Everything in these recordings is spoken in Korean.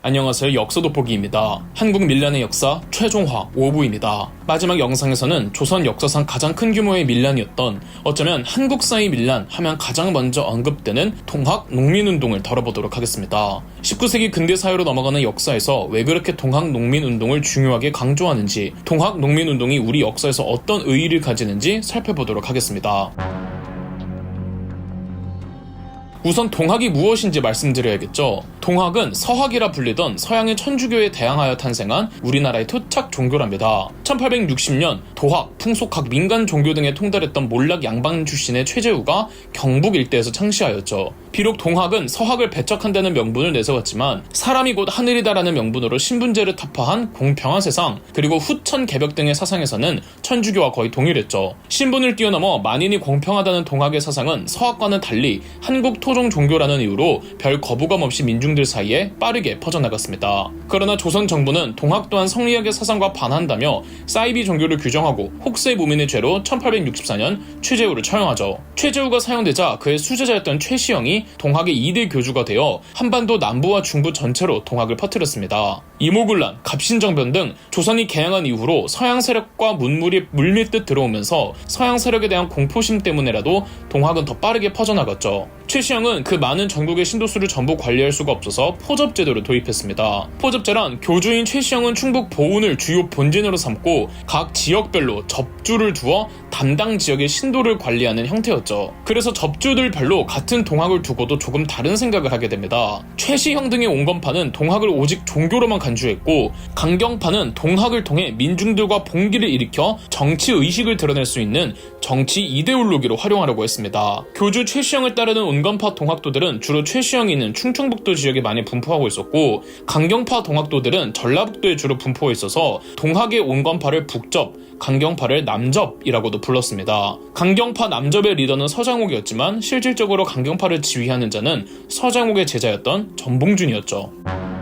안녕하세요. 역사 돋보기입니다. 한국 밀란의 역사 최종화 5부입니다. 마지막 영상에서는 조선 역사상 가장 큰 규모의 밀란이었던 어쩌면 한국사의 밀란 하면 가장 먼저 언급되는 동학 농민운동을 다뤄보도록 하겠습니다. 19세기 근대 사회로 넘어가는 역사에서 왜 그렇게 동학 농민운동을 중요하게 강조하는지 동학 농민운동이 우리 역사에서 어떤 의의를 가지는지 살펴보도록 하겠습니다. 우선 동학이 무엇인지 말씀드려야겠죠. 동학은 서학이라 불리던 서양의 천주교에 대항하여 탄생한 우리나라의 토착 종교랍니다. 1860년 도학, 풍속학, 민간 종교 등에 통달했던 몰락 양반 출신의 최재우가 경북 일대에서 창시하였죠. 비록 동학은 서학을 배척한다는 명분을 내세웠지만 사람이 곧 하늘이다라는 명분으로 신분제를 타파한 공평한 세상 그리고 후천 개벽 등의 사상에서는 천주교와 거의 동일했죠. 신분을 뛰어넘어 만인이 공평하다는 동학의 사상은 서학과는 달리 한국 토종 종교라는 이유로 별 거부감 없이 민중들 사이에 빠르게 퍼져나갔습니다. 그러나 조선 정부는 동학 또한 성리학의 사상과 반한다며 사이비 종교를 규정하고 혹세 무민의 죄로 1864년 최재우를 처형하죠. 최재우가 사형되자 그의 수제자였던 최시영이 동학의 2대 교주가 되어 한반도 남부와 중부 전체로 동학을 퍼뜨렸습니다. 이모군란, 갑신정변 등 조선이 개항한 이후로 서양 세력과 문물이 물밀듯 들어오면서 서양 세력에 대한 공포심 때문에라도 동학은 더 빠르게 퍼져나갔죠. 최시영은 그 많은 전국의 신도수를 전부 관리할 수가 없어서 포접제도를 도입했습니다. 포접제란 교주인 최시영은 충북 보은을 주요 본진으로 삼고 각 지역별로 접주를 두어 담당 지역의 신도를 관리하는 형태였죠. 그래서 접주들별로 같은 동학을 두고도 조금 다른 생각을 하게 됩니다. 최시형 등의 온건파는 동학을 오직 종교로만 간주했고 강경파는 동학을 통해 민중들과 봉기를 일으켜 정치 의식을 드러낼 수 있는 정치 이데올로기로 활용하려고 했습니다. 교주 최시영을 따르는 온건파 동학도들은 주로 최시영이 있는 충청북도 지역에 많이 분포하고 있었고 강경파 동학도들은 전라북도에 주로 분포해 있어서 동학의 온건파를 북접, 강경파를 남접이라고도 불렀습니다. 강경파 남접의 리더는 서장옥이었지만 실질적으로 강경파를 지휘하는 자는 서장옥의 제자였던 전봉준이었죠.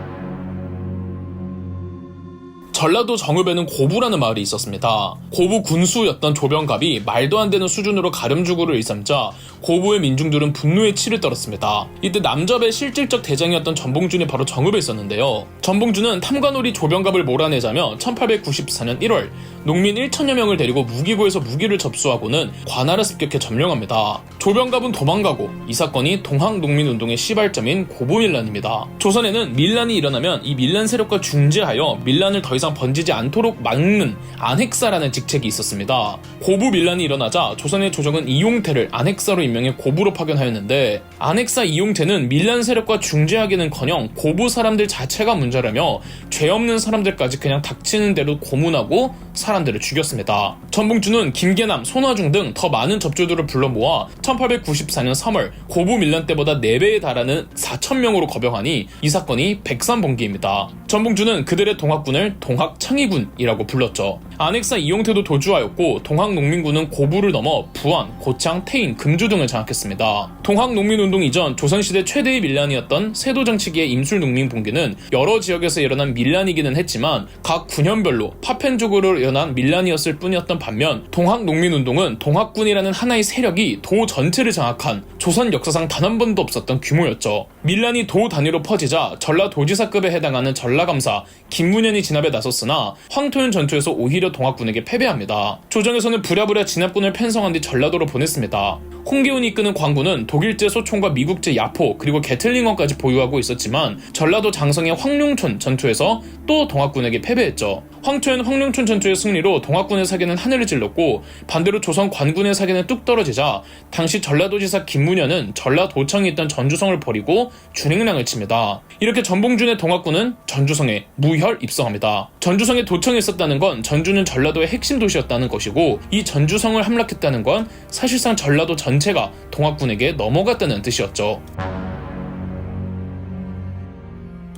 전라도 정읍에는 고부라는 마을이 있었습니다. 고부 군수였던 조병갑이 말도 안 되는 수준으로 가렴주구를 일삼자 고부의 민중들은 분노의 치를 떨었습니다. 이때 남접의 실질적 대장이었던 전봉준이 바로 정읍에 있었는데요. 전봉준은 탐관오리 조병갑을 몰아내자며 1894년 1월 농민 1천여 명을 데리고 무기고에서 무기를 접수하고는 관할을 습격해 점령합니다. 조병갑은 도망가고 이 사건이 동학 농민 운동의 시발점인 고부밀란입니다. 조선에는 밀란이 일어나면 이 밀란 세력과 중재하여 밀란을 더 이상 번지지 않도록 막는 안핵사라는 직책이 있었습니다. 고부 밀란이 일어나자 조선의 조정은 이용태를 안핵사로 임명해 고부로 파견하였는데 안핵사 이용태는 밀란 세력과 중재하기는커녕 고부 사람들 자체가 문제라며 죄 없는 사람들까지 그냥 닥치는 대로 고문하고 사람들을 죽였습니다. 전봉주는 김계남, 손화중 등 더 많은 접주들을 불러 모아 1894년 3월 고부 밀란 때보다 4배에 달하는 4천명으로 거병하니 이 사건이 백산봉기입니다. 전봉주는 그들의 동학군을 동학창의군이라고 불렀죠. 안핵사 이용태도 도주하였고 동학농민군은 고부를 넘어 부안, 고창, 태인, 금주 등을 장악했습니다. 동학농민운동 이전 조선시대 최대의 밀란이었던 세도정치기의 임술농민봉기는 여러 지역에서 일어난 밀란이기는 했지만 각 군현별로 파편적으로 일어난 밀란이었을 뿐이었던 반면 동학농민운동은 동학군이라는 하나의 세력이 도 전체를 장악한 조선 역사상 단 한 번도 없었던 규모였죠. 밀란이 도 단위로 퍼지자 전라도지사급에 해당하는 전라 감사 김문현이 진압에 나섰으나 황토현 전투에서 오히려 동학군에게 패배합니다. 조정에서는 부랴부랴 진압군을 편성한 뒤 전라도로 보냈습니다. 홍계훈이 이끄는 광군은 독일제 소총과 미국제 야포 그리고 게틀링어까지 보유하고 있었지만 전라도 장성의 황룡촌 전투에서 또 동학군에게 패배했죠. 황토현 황룡촌 전투의 승리로 동학군의 사기는 하늘을 찔렀고 반대로 조선 관군의 사기는 뚝 떨어지자 당시 전라도지사 김문현은 전라도청에 있던 전주성을 버리고 준행량을 칩니다. 이렇게 전봉준의 동학군은 전주성에 무혈 입성합니다. 전주성에 도청이 있었다는 건 전주는 전라도의 핵심 도시였다는 것이고 이 전주성을 함락했다는 건 사실상 전라도 전체가 동학군에게 넘어갔다는 뜻이었죠.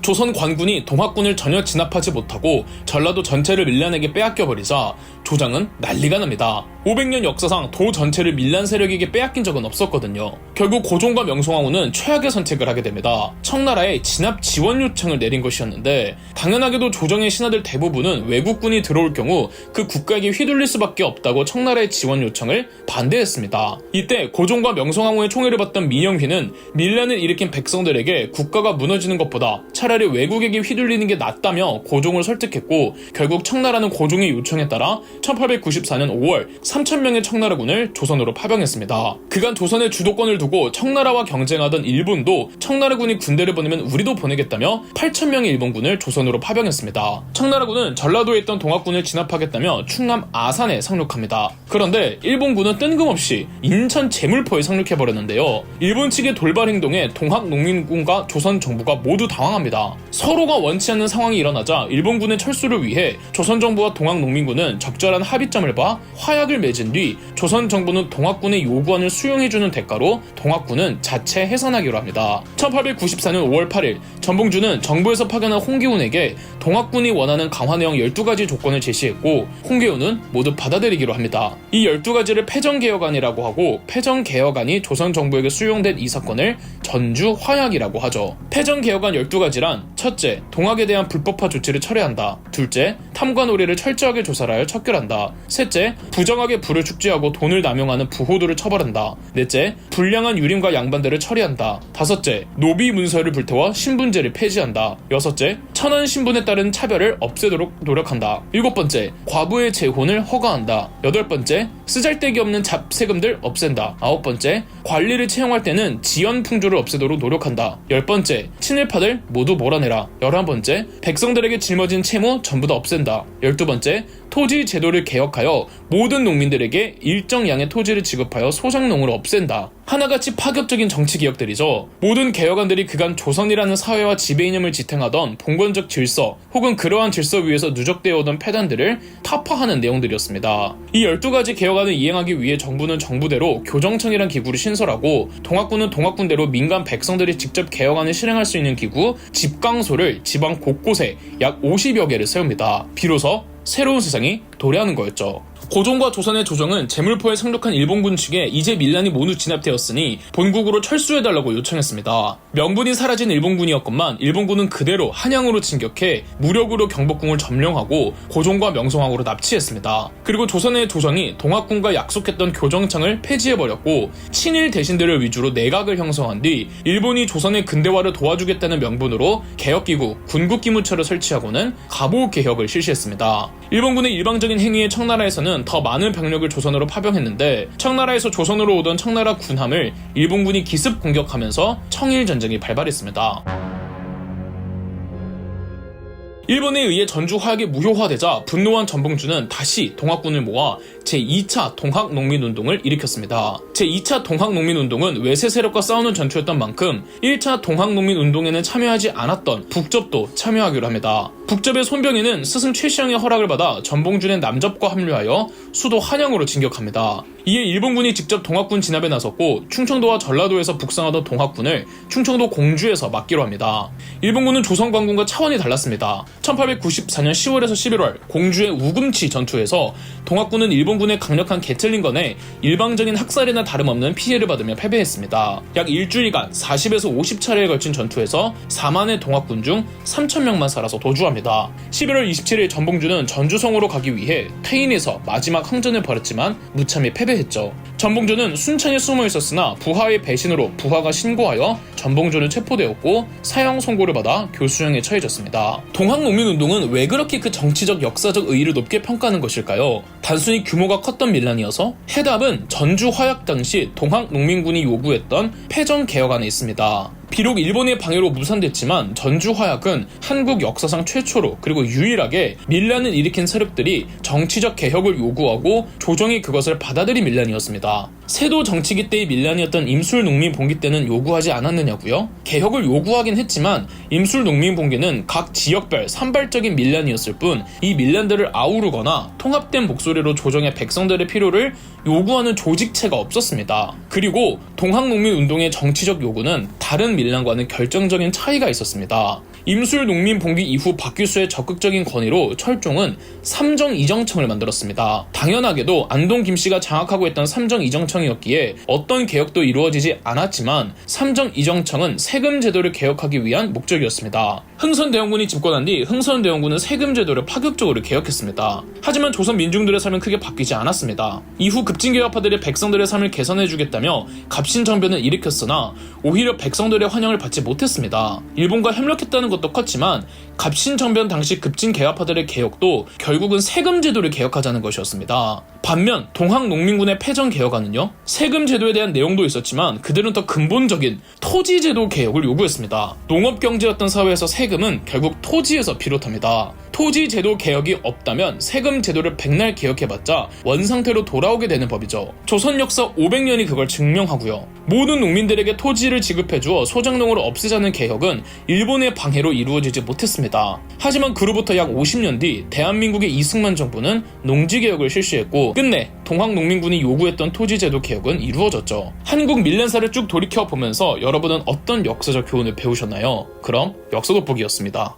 조선 관군이 동학군을 전혀 진압하지 못하고 전라도 전체를 밀란에게 빼앗겨버리자 조장은 난리가 납니다. 500년 역사상 도 전체를 밀란 세력에게 빼앗긴 적은 없었거든요. 결국 고종과 명성황후는 최악의 선택을 하게 됩니다. 청나라에 진압 지원 요청을 내린 것이었는데 당연하게도 조정의 신하들 대부분은 외국군이 들어올 경우 그 국가에게 휘둘릴 수밖에 없다고 청나라의 지원 요청을 반대했습니다. 이때 고종과 명성황후의 총애를 받던 민영휘는 밀란을 일으킨 백성들에게 국가가 무너지는 것보다 차라리 차라리 외국에게 휘둘리는 게 낫다며 고종을 설득했고 결국 청나라는 고종의 요청에 따라 1894년 5월 3천명의 청나라군을 조선으로 파병했습니다. 그간 조선의 주도권을 두고 청나라와 경쟁하던 일본도 청나라군이 군대를 보내면 우리도 보내겠다며 8천명의 일본군을 조선으로 파병했습니다. 청나라군은 전라도에 있던 동학군을 진압하겠다며 충남 아산에 상륙합니다. 그런데 일본군은 뜬금없이 인천 제물포에 상륙해버렸는데요. 일본 측의 돌발 행동에 동학 농민군과 조선 정부가 모두 당황합니다. 서로가 원치 않는 상황이 일어나자 일본군의 철수를 위해 조선 정부와 동학 농민군은 적절한 합의점을 봐 화약을 맺은 뒤 조선 정부는 동학군의 요구안을 수용해주는 대가로 동학군은 자체 해산하기로 합니다. 1894년 5월 8일 전봉주는 정부에서 파견한 홍기훈에게 동학군이 원하는 강화 내용 12가지 조건을 제시했고 홍기훈은 모두 받아들이기로 합니다. 이 12가지를 패전개혁안이라고 하고 패전개혁안이 조선 정부에게 수용된 이 사건을 전주 화약이라고 하죠. 패전개혁안 12가지 란 첫째, 동학에 대한 불법화 조치를 철회한다. 둘째, 탐관 노래를 철저하게 조사를 하여 척결한다. 셋째, 부정하게 불을 축제하고 돈을 남용하는 부호도를 처벌한다. 넷째, 불량한 유림과 양반들을 처리한다. 다섯째, 노비 문서를 불태워 신분제를 폐지한다. 여섯째, 천한 신분에 따른 차별을 없애도록 노력한다. 일곱 번째, 과부의 재혼을 허가한다. 여덟 번째, 쓰잘데기 없는 잡세금들 없앤다. 아홉 번째, 관리를 채용할 때는 지연 풍조를 없애도록 노력한다. 열 번째, 친일파들 모두 몰아내라. 열한 번째, 백성들에게 짊어진 채무 전부 다 없앤다. 열두 번째, 토지 제도를 개혁하여 모든 농민들에게 일정 양의 토지를 지급하여 소작농을 없앤다. 하나같이 파격적인 정치 개혁들이죠. 모든 개혁안들이 그간 조선이라는 사회와 지배이념을 지탱하던 봉건적 질서 혹은 그러한 질서 위에서 누적되어 오던 패단들을 타파하는 내용들이었습니다. 이 12가지 개혁안을 이행하기 위해 정부는 정부대로 교정청이란 기구를 신설하고 동학군은 동학군대로 민간 백성들이 직접 개혁안을 실행할 수 있는 기구 집강소를 지방 곳곳에 약 50여 개를 세웁니다. 비로소 새로운 세상이 도래하는 거였죠. 고종과 조선의 조정은 제물포에 상륙한 일본군 측에 이제 밀란이 모두 진압되었으니 본국으로 철수해달라고 요청했습니다. 명분이 사라진 일본군이었건만 일본군은 그대로 한양으로 진격해 무력으로 경복궁을 점령하고 고종과 명성황후로 납치했습니다. 그리고 조선의 조정이 동학군과 약속했던 교정청을 폐지해버렸고 친일 대신들을 위주로 내각을 형성한 뒤 일본이 조선의 근대화를 도와주겠다는 명분으로 개혁기구 군국기무처를 설치하고는 갑오개혁을 실시했습니다. 일본군의 일방적인 행위에 청나라에서는 더 많은 병력을 조선으로 파병했는데 청나라에서 조선으로 오던 청나라 군함을 일본군이 기습 공격하면서 청일 전쟁이 발발했습니다. 일본에 의해 전주 화약이 무효화되자 분노한 전봉주는 다시 동학군을 모아 제2차 동학농민운동을 일으켰습니다. 제2차 동학농민운동은 외세 세력과 싸우는 전투였던 만큼 1차 동학농민운동에는 참여하지 않았던 북접도 참여하기로 합니다. 북접의 손병희는 스승 최시영의 허락을 받아 전봉준의 남접과 합류하여 수도 한양으로 진격합니다. 이에 일본군이 직접 동학군 진압에 나섰고 충청도와 전라도에서 북상하던 동학군을 충청도 공주에서 막기로 합니다. 일본군은 조선관군과 차원이 달랐습니다. 1894년 10월에서 11월 공주의 우금치 전투에서 동학군은 일본군의 강력한 개틀링건에 일방적인 학살이나 다름없는 피해를 받으며 패배했습니다. 약 일주일간 40에서 50차례에 걸친 전투에서 4만의 동학군 중 3천명만 살아서 도주합니다. 11월 27일 전봉주는 전주성으로 가기 위해 태인에서 마지막 항전을 벌였지만 무참히 패배했 죠. 전봉주는 순천에 숨어 있었으나 부하의 배신으로 부하가 신고하여 전봉주는 체포되었고 사형 선고를 받아 교수형에 처해졌습니다. 동학농민운동은 왜 그렇게 그 정치적 역사적 의의를 높게 평가하는 것일까요? 단순히 규모가 컸던 밀란이어서 해답은 전주 화약 당시 동학농민군이 요구했던 패전 개혁안에 있습니다. 비록 일본의 방해로 무산됐지만 전주 화약은 한국 역사상 최초로 그리고 유일하게 밀란을 일으킨 세력들이 정치적 개혁을 요구하고 조정이 그것을 받아들인 밀란이었습니다. 세도 정치기 때의 밀란이었던 임술 농민 봉기 때는 요구하지 않았느냐고요? 개혁을 요구하긴 했지만 임술 농민 봉기는 각 지역별 산발적인 밀란이었을 뿐 이 밀란들을 아우르거나 통합된 목소리로 조정의 백성들의 필요를 요구하는 조직체가 없었습니다. 그리고 동학 농민 운동의 정치적 요구는 다른 밀란과는 결정적인 차이가 있었습니다. 임술 농민 봉기 이후 박규수의 적극적인 건의로 철종은 삼정 이정청을 만들었습니다. 당연하게도 안동 김씨가 장악하고 있던 삼정 이정청 이었기에 어떤 개혁도 이루어지지 않았지만 삼정 이정청은 세금 제도를 개혁하기 위한 목적이었습니다. 흥선대원군이 집권한 뒤 흥선대원군은 세금 제도를 파격적으로 개혁했습니다. 하지만 조선 민중들의 삶은 크게 바뀌지 않았습니다. 이후 급진개혁파들이 백성들의 삶을 개선해주겠다며 갑신정변을 일으켰으나 오히려 백성들의 환영을 받지 못했습니다. 일본과 협력했다는 것도 컸지만 갑신정변 당시 급진개혁파들의 개혁도 결국은 세금 제도를 개혁하자는 것이었습니다. 반면 동학농민군의 패전 개혁안은요 세금 제도에 대한 내용도 있었지만 그들은 더 근본적인 토지 제도 개혁을 요구했습니다. 농업 경제였던 사회에서 세금 은 결국 토지에서 비롯합니다. 토지 제도 개혁이 없다면 세금 제도를 백날 개혁해봤자 원상태로 돌아오게 되는 법이죠. 조선 역사 500년이 그걸 증명하고요. 모든 농민들에게 토지를 지급해주어 소작농을 없애자는 개혁은 일본의 방해로 이루어지지 못했습니다. 하지만 그로부터 약 50년 뒤 대한민국의 이승만 정부는 농지 개혁을 실시했고 끝내 동학농민군이 요구했던 토지제도 개혁은 이루어졌죠. 한국 밀렌사를 쭉 돌이켜 보면서 여러분은 어떤 역사적 교훈을 배우셨나요? 그럼 역사 돋보기였습니다.